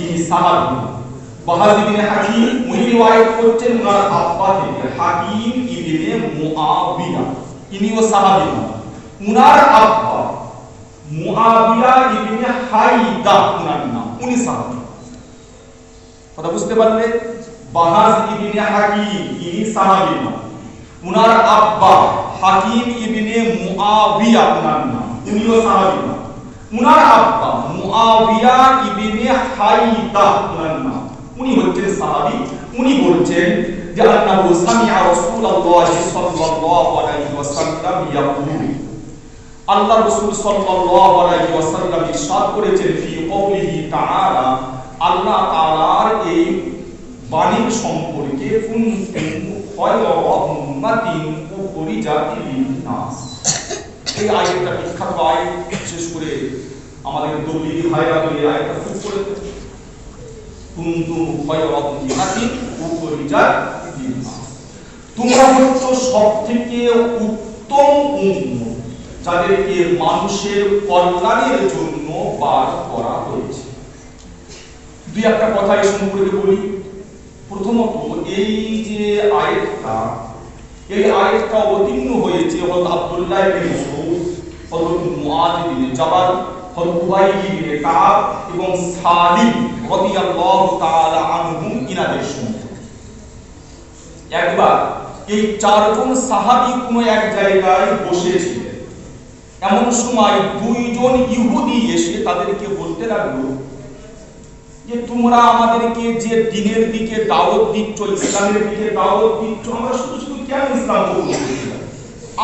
ইনি সাহাবী বাহাজ ইবনে হাকিম উনি রিওয়ায়াত করছেন ওনার আব্বা থেকে। হাকিম ইবনে মুআবিয়া ইনিও সাহাবী উনার আব্বা মুআবিয়া ইবনে হাইদা উনার নাম। উনি সাহাবী কথা বুঝতে পারলে? বাহাজ ইবনে হাকিম, ইনি সাহাবী উনার আব্বা হাকিম ইবনে মুআবিয়া উনার নাম। উনিও সাহাবী উনার আব্বা মুআবিয়া ইবনে হাইদা উনার নাম উনি হচ্ছেন সাহাবী, উনি বলছেন যে আন্নাহু সামিআ রাসূলুল্লাহ সাল্লাল্লাহু আলাইহি ওয়াসাল্লাম আল্লাহ রাসূল সাল্লাল্লাহু আলাইহি ওয়াসাল্লাম ইরশাদ করেছেন, ফি কওলিহি তাআলা, আল্লাহ তাআলার এই বাণীর সম্পর্কে কুনতুম খায়রা উম্মাতিন উখরিজাত লিন-নাস এই আয়াতটা বিখ্যাত আয়াত বিশেষ করে আমাদের দলিল ভাইরা এই আয়াতটা খুব করে কুনতুম খায়রা উম্মাতিন উখরিজাত লিন-নাস তোমরা হচ্ছ সবথেকে উত্তম উম্মত যাদেরকে মানুষের কল্যাণের জন্য বার করা হয়েছে। দুই একটা কথা এই সম্পর্কে বলি। প্রথমত এই যে আয়াতটা এই আয়াতটা অবতীর্ণ হয়েছে হযরত আব্দুল্লাহ ইবনে মাসউদ, হযরত ইবনে জাবাল, হযরত উবাই ইবনে কাব এবং সালিম রাদিয়াল্লাহু তাআলা ইনাদের একবার এই চারজন সাহাবী কোনো এক জায়গায় বসেছিলেন। এমন সময় দুইজন ইহুদি এসে তাদেরকে বলতে লাগল যে তোমরা আমাদেরকে যে দিনের দিকে দাওয়াত দিচ্ছ, ইসলামের দিকে দাওয়াত দিচ্ছ, আমরা শুধু শুধু কেন ইসলাম না?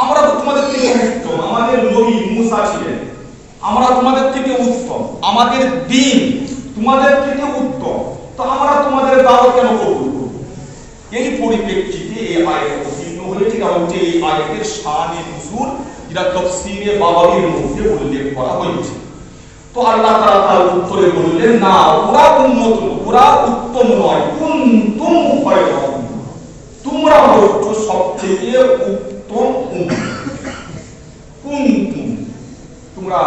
আমরা তো তোমাদের থেকে উত্তম আমাদের নবী মুসা ছিলেন। আমরা তোমাদের থেকে উত্তম, আমাদের দিন তোমাদের থেকে উত্তম। তো আমরা তোমাদের দাওয়াত কেন করব? এই পরিপ্রেক্ষিতে এই আয়াত অবতীর্ণ হয়েছে এটা হচ্ছে এই আয়াতের শানে নুজুল যেটা তাফসীরে বাবাবির মধ্যে উল্লেখ করা হয়েছে। তো আল্লাহ তাআলা তার উত্তরে বললেন, না, ওরা উন্নত ওরা উত্তম নয়, কুনতুম খায়রা উম্মাহ। তোমরা হচ্ছ সবথেকে উত্তম কুনতুম, তোমরা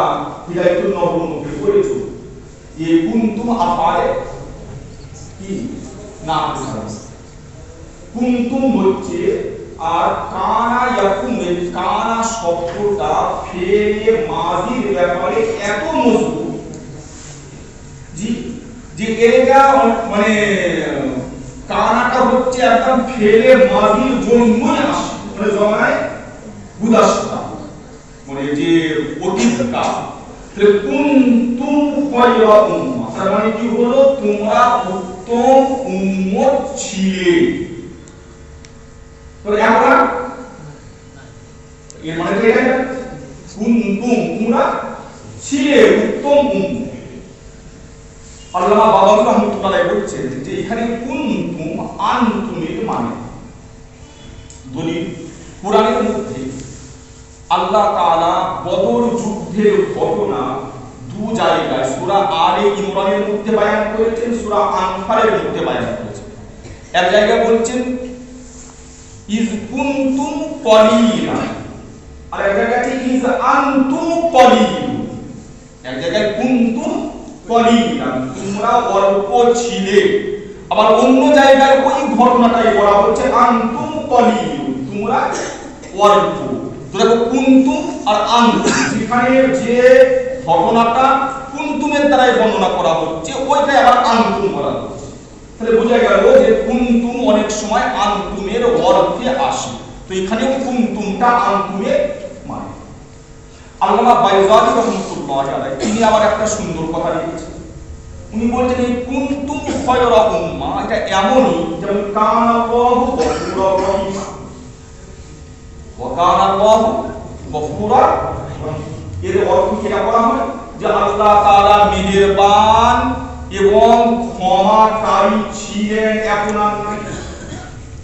নবুর মধ্যে পড়েছো। যে কুনতুম আফালে কি? না। কুনতুম হচ্ছে আর কানা ইয়াকুম, কানা শব্দটা ফেলে মাজির ব্যাপারে এত মজবুত জি যে এটা মানে কানাটা হচ্ছে একদম ফেলে মাজির জন্যই আসে মানে জমায় গুদাসটা মানে যে অতীত কাল। তাহলে তার মানে কি হলো? তোমরা উত্তম উম্মত ছিলে। তো এখন এর মানে তো এটাই না কুনতুম তোমরা ছিলে উত্তম উম্মত আল্লামা বাবাউল রহমতুল্লাহ বলছেন যে এখানে কুনতুম আনতুমের মানে দলিল কোরআনের মধ্যে আল্লাহ তাআলা বদর যুদ্ধের ঘটনা দু জায়গায় সূরা আলে ইমরানের মধ্যে বয়ান করেছেন সূরা আনফালের মধ্যে বয়ান করেছেন এক জায়গায় বলছেন ইজ কুনতুম কলিলা আর এক জায়গায় ইজ আনতুম কলিল এক জায়গায় কুনতুম কলিলা তোমরা অল্প ছিলে। আবার অন্য জায়গায় ওই ঘটনাটাই বলা হচ্ছে আনতুম কলিল তোমরা অল্প। দেখো কুনতুম আর আনতুম যেখানে যে ঘটনাটা কুনতুমের দ্বারাই বর্ণনা করা হচ্ছে, ওইটাই আবার আনতুম করা হচ্ছে। তাহলে বোঝা গেল যে কুনতুম অনেক সময় আনতুমের অর্থে আসে। তো এখানে কুনতুমটা আনতুমের মানে। আল্লামা বাইজাদি রহমতুল্লাহ আলাইহি, তিনি আবার একটা সুন্দর কথা লিখেছেন। উনি বলছেন, এই কুনতুম খায়রা উম্মা এটা এমনই যেমন কানাল্লাহু গফুরা রহিমা। ওয়া কানাল্লাহু গফুরা এর অর্থ কি করা হয়? যে আল্লাহ তাআলা মেহেরবান এবং ক্ষমাকারী ছিলেন এখন আর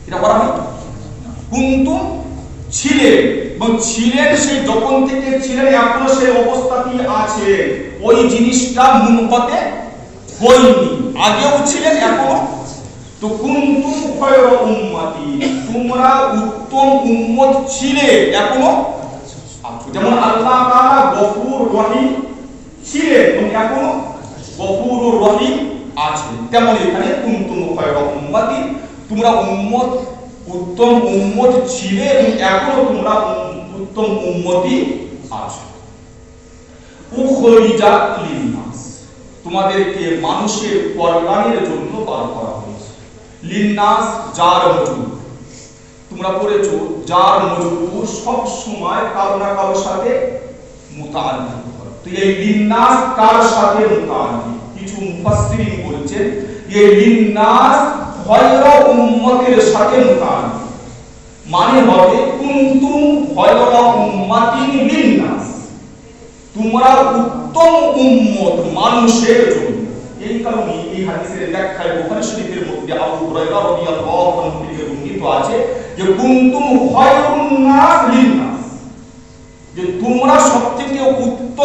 এটা করা হয় কুনতুম ছিলেন, এবং ছিলেন সেই যখন থেকে ছিলেন, এখনও সেই অবস্থাতেই আছে ওই জিনিসটা মুনকতে হয়নি। আগেও ছিলেন, এখনও। তো কুনতুম খায়রা উম্মতি, তোমরা উত্তম উম্মত ছিলে, এখনও। যেমন আল্লাহ তাআলা গফুর রহিম ছিলেন, এবং এখনও। গফুর রহিম আছে। তেমন এখানে খয়রা উম্মাতি। তোমরা উম্মত, উত্তম উম্মত ছিলে এবং এখনও তোমরা উত্তম উম্মতি লিন্নাস। তোমাদেরকে মানুষের কল্যাণের জন্য বার করা হয়েছে। লিন্নাস, যার মজুর তোমরা পড়েছো, যার মজুর সব সময় কারও না কারোর সাথে হয়। তো এই লিন্নাস কার সাথে মুতাআল্লিক কিছু মুফাসসিরিন বলছেন, এই লিন্নাস খয়রা উম্মতের সাথে মুতাআল্লিক মানে হবে, কুনতুম খয়রা উম্মাতিন লিন্নাস। তোমরা উত্তম উম্মত মানুষের জন্য। এই কারণে এই হাদিসের ব্যাখ্যায় বুখারী শরীফের মধ্যে আবু হুরায়রা রাদিয়াল্লাহু আনহু থেকে বর্ণিত আছে যে, কুনতুম খায়রুন নাস লিন্নাস। যে তোমরা সবথেকে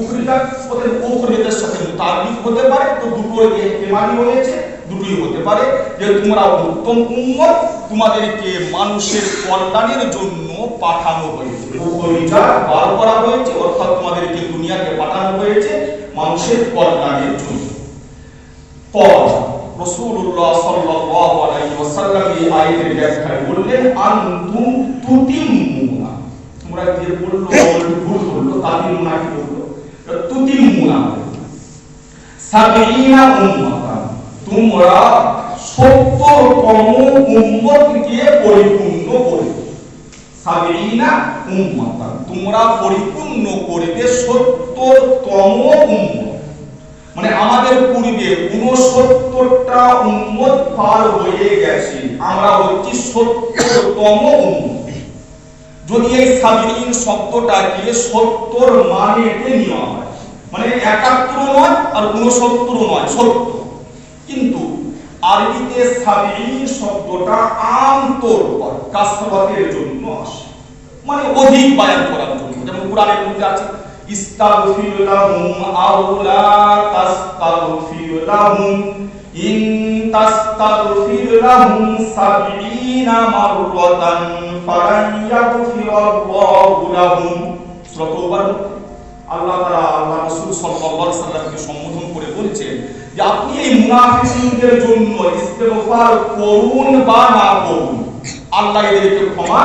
উখরিজাত ওদের উখরিজাতের সাথে মুতাআল্লিক হতে পারে, তো দুটো এমানি হয়েছে, দুটোই হতে পারে। যে তোমরা উত্তম উম্মত, তোমাদেরকে মানুষের কল্যাণের জন্য পাঠানো হয়েছে। উখরিজাত বার করা হয়েছে, অর্থাৎ তোমাদেরকে দুনিয়াতে পাঠানো হয়েছে মানুষের কল্যাণের জন্য। পর, রাসূলুল্লাহ সাল্লাল্লাহু আলাইহি ওয়াসাল্লাম এই আয়াতের ব্যাখ্যায় বললেন, আনতুম তুতিম্মুনা তোমরা যে বলল ভুল বলল তাতিমুনা কি বলল। তুতিম্মুনা সাবিনা উম্মাতান তোমরা 70 তম উম্মতকে পরিপূর্ণ সাবিনা তোমরা পরিপূর্ণ করবে 70 তম উম্মত মানে আমাদের পূর্বে উনসত্তরটা উম্মত পার হয়ে গেছে আমরা হচ্ছি সত্তরতম উম্মত যদি এই সাবিরিন শব্দটাকে সত্তর মানেতে নেওয়া হয়। মানে একাত্তর নয় আর উনসত্তর নয়, সত্তর। কিন্তু আরবিতে সাবিরিন শব্দটা আমতোর পর কাসরতের জন্য আসে। মানে অধিক বায়ান করার জন্য। যেমন কোরআনের মধ্যে আছে, ইস্তাগফির লাহুম আও লা তাস্তাগফির লাহুম, ইন তাস্তাগফির লাহুম সাবঈনা মাররাতান। ফালান তওবার, আল্লাহ তাআলা, আল্লাহ রাসূল সাল্লাল্লাহু আলাইহি সম্বোধন করে বলেছেন যে আপনি এই মুনাফিকদের জন্য ইস্তেগফার করুন বা না করুন, আল্লাহ এদেরকে ক্ষমা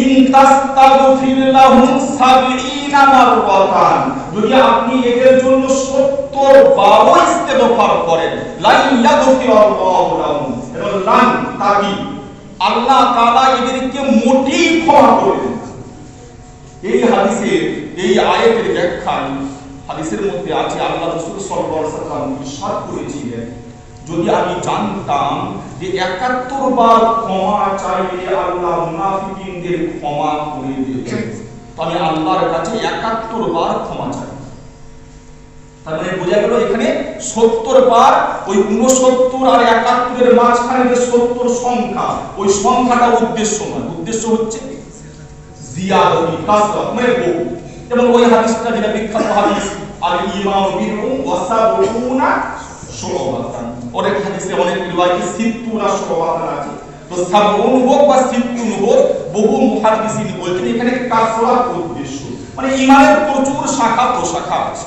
ইন তাস্তাগফির লাহুম সাবঈনা মাররাতান, যদি আপনি এদের জন্য 70 বার ইস্তেগফার করেন লান ইয়াগফিরাল্লাহু লাহুম। এবং লান তাকি আল্লাহ তাআলা এদেরকে মোটেই ক্ষমা করবেন এই হাদিসের এই আয়াতের ব্যাখ্যায়, হাদিসের মধ্যে আছে, আল্লাহ রাসূল সাল্লাল্লাহু আলাইহি ওয়াসাল্লাম ইরশাদ করেছিলেন, যদি আমি জানতাম যে একাত্তর বার ক্ষমা চাইলে আল্লাহ মুনাফিকিনদের ক্ষমা করে দেবেন তো আমি আল্লাহর কাছে একাত্তর বার ক্ষমা চাই। মানে বোঝা গেল এখানে সত্তর বার ওই উনসত্তর আর একাত্তরের মাঝখানে যে সত্তর সংখ্যা, ওই সংখ্যাটা উদ্দেশ্য নয় উদ্দেশ্য হচ্ছে মানে ওই হাদিসটা যেটা বিখ্যাত হাদিস ইমাম অনেক হাদিসে অনেক সিত্তুনা আছে। তো সাবউন হোক বা সিত্তুন হোক, বহু মুহাদ্দিসিন এখানে কাসরাত উদ্দেশ্য। মানে ইমানের প্রচুর শাখা, প্রশাখা আছে।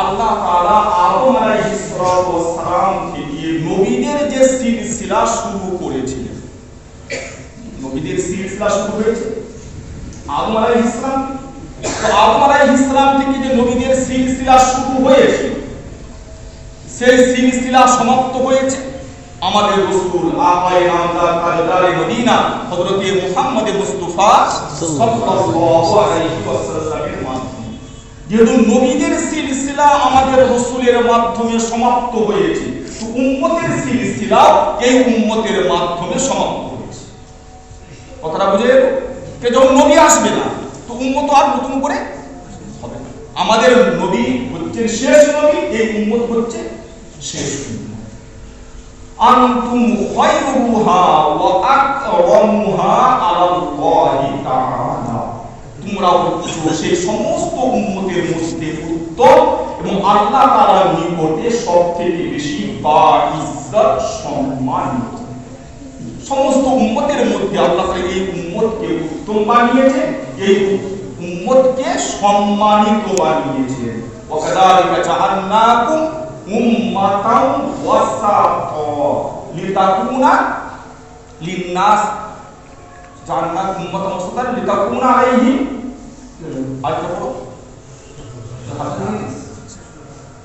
আল্লাহ তাআলা আদম আলাইহিস সালাম থেকে নবীদের যে সিলসিলা শুরু করেছিলেন। নবীদের সিলসিলা শুরু হয়েছে? আদম আলাইহিস সালাম? তো আদম আলাইহিস সালাম থেকে যে নবীদের সিলসিলা শুরু হয়েছে, সেই সিলসিলা সমাপ্ত হয়েছে। আমাদের রাসূল আকায়ে নামদার মদিনা মুহাম্মদ সাল্লাল্লাহু আলাইহি ওয়াসাল্লামের মাধ্যমে যেহেতু নবীদের সিলসিলা আমাদের রসুলের মাধ্যমে সমাপ্ত হয়েছে উম্মতের সিলসিলা এই উম্মতের মাধ্যমে সমাপ্ত হয়েছে। কথাটা বুঝে কে যখন নবী আসবে না, তো উম্মত আর নতুন করে হবে আমাদের নবী হচ্ছেন শেষ নবী, এই উম্মত হচ্ছে শেষ আনতুম খায়রুহা ওয়া আকরামুহা আলাল্লাহি তাআলা। সেই সমস্ত উম্মতের মধ্যে উত্তম এবং আল্লাহ তাআলার নিকটে সবথেকে বেশি সম্মানিত সমস্ত উম্মতের মধ্যে আল্লাহ এই উত্তম বানিয়েছে এই সম্মানিত বানিয়েছে ওয়াকাদালিকা জান্নাত লিতাকুনা আলাইহিম। আয়াতটা পড়ো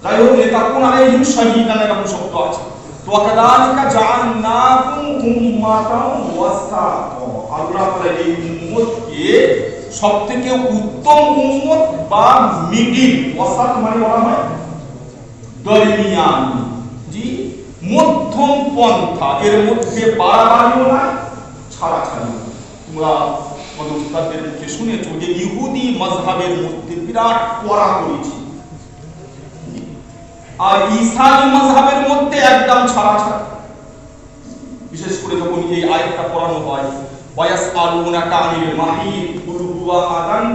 যাই হোক লিতাকুনা আলাইহিম শাহীদান এরকম শব্দ আছে। তো ওয়াকাদালিকা জাআলনাকুম উম্মাতাও ওয়াসাতা আল্লাহ তাআলা এই উম্মতকে সবথেকে উত্তম উম্মত বা মিডিল, ওয়াসাত মানে বলা হয় দরমিয়ান। জি, মধ্যম পন্থা। এর মধ্যে বাড়াবাড়িও না ছাড়াছাড়ি তোমরা আমাদের মুখে শুনেছ যে ইহুদি মজহাবের বিরাট পড়া করেছি আর ইসানি মজহাবের মধ্যে একদম ছাড়া ছাড়া বিশেষ করে যখন এই আয়াতটা পড়ানো হয় বয়স আলুনাকা আনিল মাহিদ কুল আদান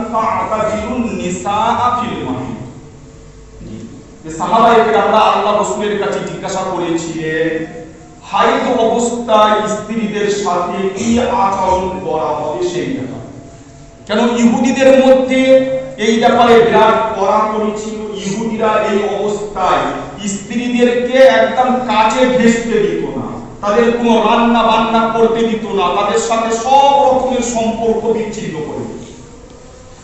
যে সাহাবায়ে কেরামরা আল্লাহ রাসূলের কাছে জিজ্ঞাসা করেছিলেন হাইদ অবস্থায় স্ত্রীদের সাথে কি আচরণ করা হবে সেই ব্যাপারে। কেন ইহুদিদের মধ্যে এই ব্যাপারে বিরাট কড়াকড়ি ছিল, ইহুদিরা এই অবস্থায় স্ত্রীদেরকে একদম কাজে ঘেঁষতে দিত না, তাদের কোনো রান্না বান্না করতে দিত না, তাদের সাথে সব রকমের সম্পর্ক বিচ্ছিন্ন করে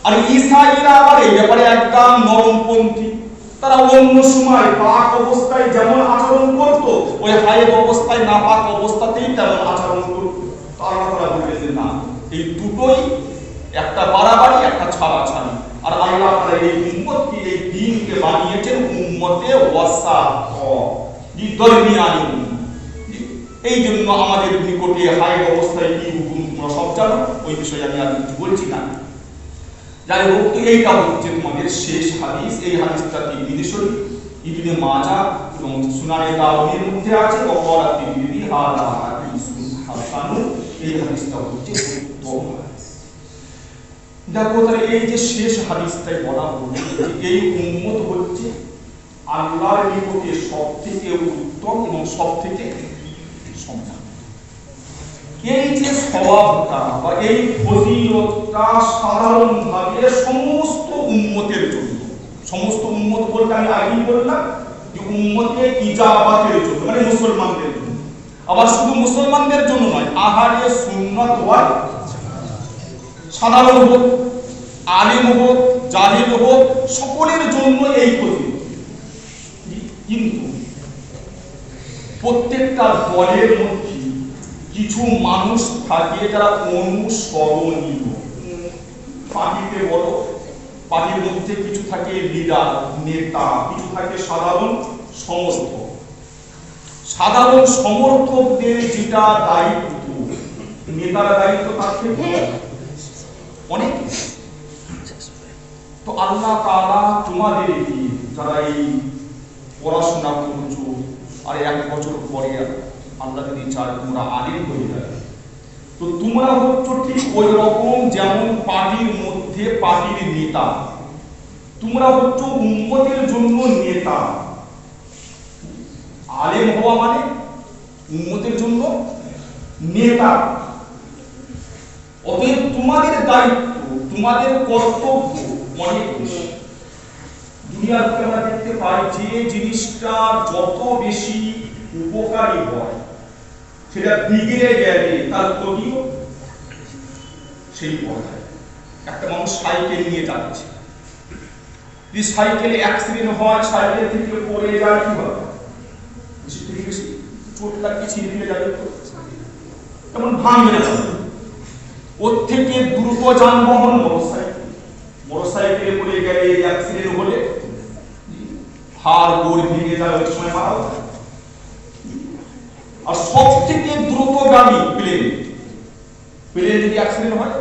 আর ইসাইরা আবার এই ব্যাপারে একদম নরমপন্থী। তারা অন্য সময় পাক অবস্থায় যেমন আচরণ করত, ওই হায়ের অবস্থায় না পাক অবস্থাতেই তেমন আচরণ করত। তারা তারা না, এই দুটোই একটা বাড়াবাড়ি, একটা ছাড়া ছাড়ি আর আল্লাহ তাআলা এই উম্মতকে, এই দিনকে বানিয়েছেন উম্মতে ওয়াসাত জি দরমিয়ানি। এই জন্য আমাদের নিকটে হায়ের অবস্থায় কি হুকুম তোমরা সব জানো? ওই বিষয়ে আমি আর কিছু বলছি না। যাই হোক তো এইটা হচ্ছে তোমাদের শেষ হাদিস, এই হাদিসটা তিরমিজি শরীফ ইবনে মাজাহ এবং সুনানে দাউদের মধ্যে আছে ও ওকরা তিরমিজি, হাদা হাদিসুন হাসানুন এই হাদিসটা হচ্ছে উত্তম দেখো, তাহলে এই যে শেষ হাদিসটাই বলা হলো এই উম্মত হচ্ছে আল্লাহর নিকটে সবথেকে উত্তম এবং সবথেকে সম্মান। এই যে স্বভাবটা বা এই ফজিলতটা সাধারণভাবে সমস্ত উম্মতের জন্য। সমস্ত উম্মত বলতে আমি আগেই বললাম যে উম্মতে ইজাবাতের জন্য মানে মুসলমানদের জন্য। আবার শুধু মুসলমানদের জন্য নয়, আহারে সুন্নাত ওয়াল সাধারণ হোক, আলিম হোক, জাহিল হোক, সকলের জন্য এই ফজিলত কিন্তু প্রত্যেকটা দলের মধ্যে কিছু মানুষ থাকে যারা অনুসরণীয়। পার্টিতে বলো পার্টির মধ্যে কিছু থাকে লিডার নেতা, কিছু থাকে সাধারণ সমর্থক। সাধারণ সমর্থকদের যেটা দায়িত্ব, নেতার দায়িত্ব তার থেকে অনেক। তো আল্লাহ তাআলা তোমাদেরকে যারা এই পড়াশোনা করছ, আর এক বছর পরে আল্লাহ যদি চায় তোমরা আলিম হয়ে যাবে তো তোমরা হচ্ছ ঠিক ওই রকম যেমন পার্টির মধ্যে পার্টির নেতা। তোমরা হচ্ছ উম্মতের জন্য নেতা। আলেম হওয়া মানে উম্মতের জন্য নেতা। অতএব তোমাদের দায়িত্ব, তোমাদের কর্তব্য মানে দুনিয়াতে আমরা দেখতে পাই যে জিনিসটা যত বেশি উপকারী হয় সেটা বিগড়ে গেলে তার ক্ষতিও সেই পর্যায়ে একটা মানুষ সাইকেল নিয়ে যাচ্ছে। যদি সাইকেলে অ্যাক্সিডেন্ট হয়, সাইকেল থেকে পড়ে যায় কি যাবে? ওর থেকে দ্রুত যানবাহন, মোটরসাইকেল। পড়ে গেলে অ্যাক্সিডেন্ট হলে হাড় গোড় ভেঙে যায় ওই সময় মারা আর সব থেকে দ্রুতগামী প্লেন প্লেন যদি অ্যাক্সিডেন্ট হয়,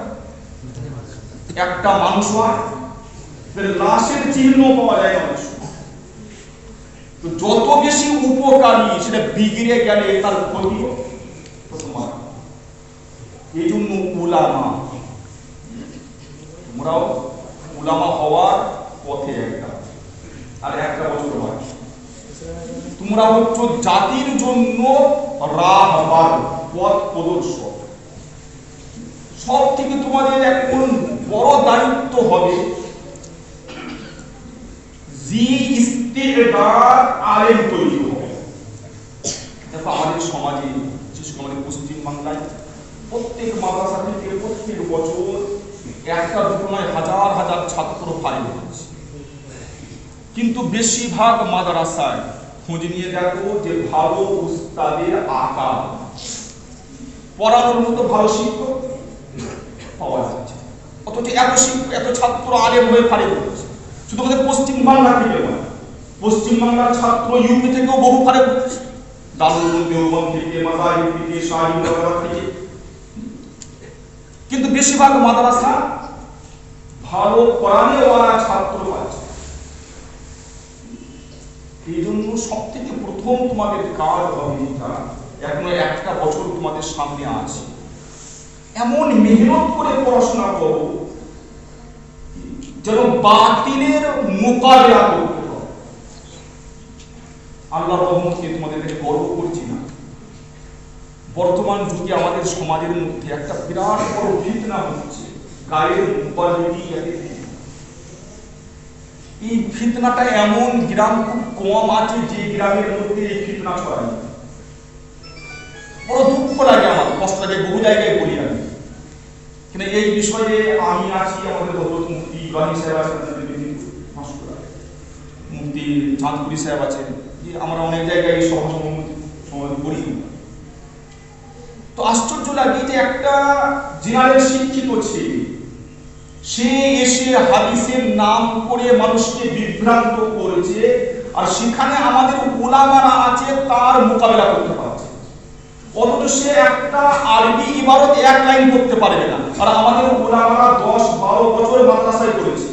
একটা মানুষ হয় লাশের চিহ্ন পাওয়া যায় মানুষ তো যত বেশি উপকারী সেটা বিগড়ে গেলে তার ক্ষতি তত মারা এই জন্য উলামা। তোমরাও উলামা হওয়ার পথে একটা। আর একটা বছর বাকি তোমরা হচ্ছ জাতির জন্য রাহবার পথ প্রদর্শক। সব থেকে তোমাদের এখন বড় দায়িত্ব হবে তৈরি আমাদের সমাজে প্রত্যেক মাদ্রাসা থেকে প্রত্যেক বছর একটা হাজার হাজার ছাত্র হচ্ছে। কিন্তু বেশিরভাগ মাদ্রাসায় খোঁজ নিয়ে দেখো যে ভালো উস্তাদের আকার। পড়ানোর মতো ভালো শিক্ষক পাওয়া যাচ্ছে। অথচ এত শিক্ষক, এত ছাত্র আলেম হয়ে হচ্ছে শুধু আমাদের পশ্চিম বাংলা থেকে নয় পশ্চিমবাংলার ছাত্র ইউপি থেকেও বহু ফারিগ হচ্ছে দারুল উলুম দেওবন্দ থেকে মাজাহিব থেকে শাহী থেকে। কিন্তু বেশিরভাগ মাদ্রাসা ভালো কোরআনে ওয়ালা ছাত্র পাচ্ছে। এই জন্য সব থেকে প্রথম তোমাদের কাজ হবে এখনও একটা বছর তোমাদের সামনে আছে। এমন মেহনত করে পড়াশোনা করো যেন বাতিলের মোকাবেলা করতে পারো। আল্লাহ রহমতকে তোমাদের গর্ব করছি না। বর্তমান যুগে আমাদের সমাজের মধ্যে একটা বিরাট বড় ফিতনা হচ্ছে গায়ের মুবারকি এই ফিতনাটা এমন গ্রাম খুব কম আছে যে গ্রামের মধ্যে এই ফিতনা ছড়ায়। বড় দুঃখ লাগে আমার, কষ্ট লাগে, বহু জায়গায় বলি আমি। কিন্তু এই বিষয়ে আমি আছি আমাদের সাহেব আছেন চাঁদপুরি সাহেব আছেন আমরা অনেক জায়গায় সভা করি। তো আশ্চর্য লাগে যে একটা জেনারেল শিক্ষিত ছেলে সে এসে হাদিসের নাম করে মানুষকে বিভ্রান্ত করেছে, আর সেখানে আমাদের ওলামারা আছে, তার মোকাবেলা করতে পারছে। অথচ সে একটা আরবি ইবারত এক লাইন করতে পারবে না। আর আমাদের ওলামারা দশ বারো বছর মাদ্রাসায় করেছে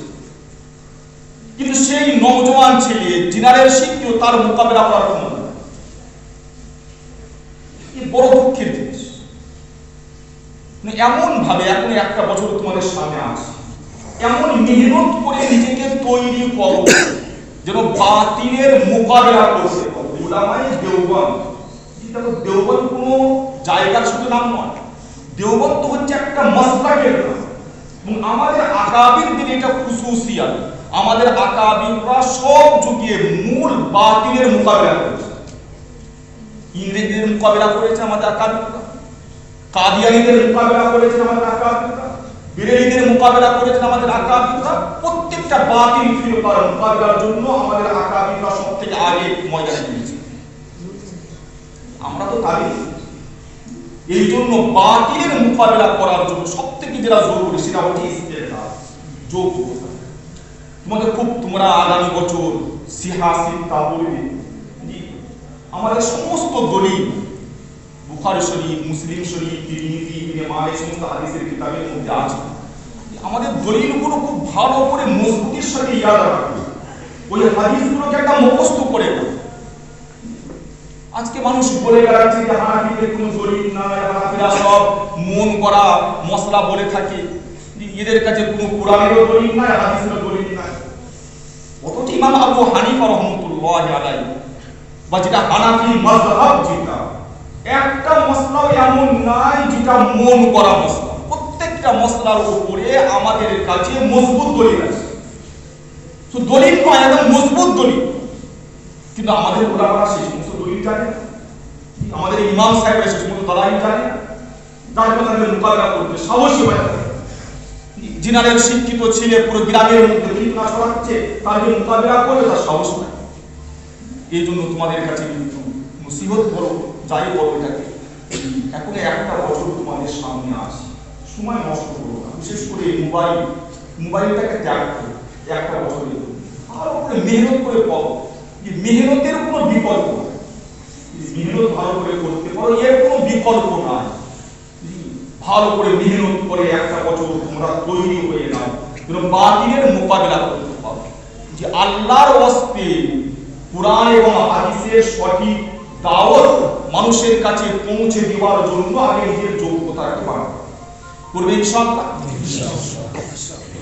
কিন্তু সেই নওজোয়ান ছেলে জেনারেল শিক্ষিত, তার মোকাবেলা করার ক্ষমতা বড় দুঃখের জিনিস। এমন ভাবে এখন একটা বছর তোমাদের সামনে আছে এমন মেহনত করে নিজেকে তৈরি করো যেন বাতিলের মোকাবেলা করতে পারো। উলামাই দেওবন দেখো দেওবন কোনো জায়গার শুধু নাম নয় দেওবন তো হচ্ছে একটা মাসলাকের নাম। এবং আমাদের আকাবিরদের এটা খুশুসিয়াত আমাদের আকাবিররা সব যুগে মূল বাতিলের মোকাবেলা করেছে। ইংরেজদের মোকাবেলা করেছে আমাদের আকাবিররা কাদিয়ানিদের মোকাবেলা করেছে আমাদের আকাবিররা বিরেলিদের মোকাবেলা করেছেন আমাদের আকাবিররা। প্রত্যেকটা বাতিল ফিরকার মোকাবেলার জন্য আমাদের আকাবিররা সব থেকে আগে ময়দানে গিয়েছে আমরা তো তাই এই জন্য বাতিলের মোকাবেলা করার জন্য সব থেকে যেটা জরুরি সেটা হচ্ছে ইস্তেদা যোগ্যতা তোমাদের খুব তোমরা আগামী বছর সিহাসি তা বলবে আমাদের সমস্ত দলিল বুখারী শরীফ, মুসলিম শরীফ, তিরমিজি, ইবনে এই সমস্ত হাদিসের কিতাবের মধ্যে আছে। আমাদের দলিলগুলো খুব ভালো করে মজবুতির সাথে ইয়াদ রাখবে। ওই হাদিসগুলোকে একটা মুখস্থ করে নাও আজকে মানুষ বলে বেড়াচ্ছে যে হানাফিদের কোনো দলিল নাই, হানাফিরা সব মন করা মশলা বলে থাকে। এদের কাছে কোনো কোরআনেরও দলিল নাই, হাদিসেরও দলিল নাই। অথচ ইমাম আবু হানিফা রহমতুল্লাহ আলাইহি, বা যেটা হানাফি মাযহাব যেটা একটা মশলাও এমন নাই যেটা মন করা মশলা প্রত্যেকটা মশলার উপরে আমাদের কাছে মজবুত দলিল আছে তো দলিল নয় একদম মজবুত দলিল কিন্তু আমাদের ওলামারা সেই সমস্ত দলিল জানে। আমাদের ইমাম সাহেবরা সেই সমস্ত দলাইল জানে। যার জন্য তাদের মোকাবেলা করতে সাহসী হয় না। জেনারেল শিক্ষিত ছেলে পুরো গ্রামের মধ্যে ফিতনা ছড়াচ্ছে তার যে মোকাবেলা করবে তার সাহস নাই এই জন্য তোমাদের কাছে কিন্তু মুসিবত বলো যাই বলো এটাকে। এখন একটা বছর তোমাদের সামনে আছে। সময় নষ্ট করো না। বিশেষ করে মোবাইল মোবাইলটাকে ত্যাগ করো। একটা বছরে ভালো করে মেহনত করে পড়ো। এই মেহনতের কোনো বিকল্প মেহনত ভালো করে করতে পারো, এর কোনো বিকল্প নাই। ভালো করে মেহনত করে একটা বছর তোমরা তৈরি হয়ে নাও। যেন বাতিলের মোকাবিলা করতে পারো। যে আল্লাহর ওয়াস্তে কোরআন এবং হাদিসের সঠিক দাওয়াত মানুষের কাছে পৌঁছে দেওয়ার জন্য আগে নিজের যোগ্যতা বাড়ানো সব ইনশাআল্লাহ।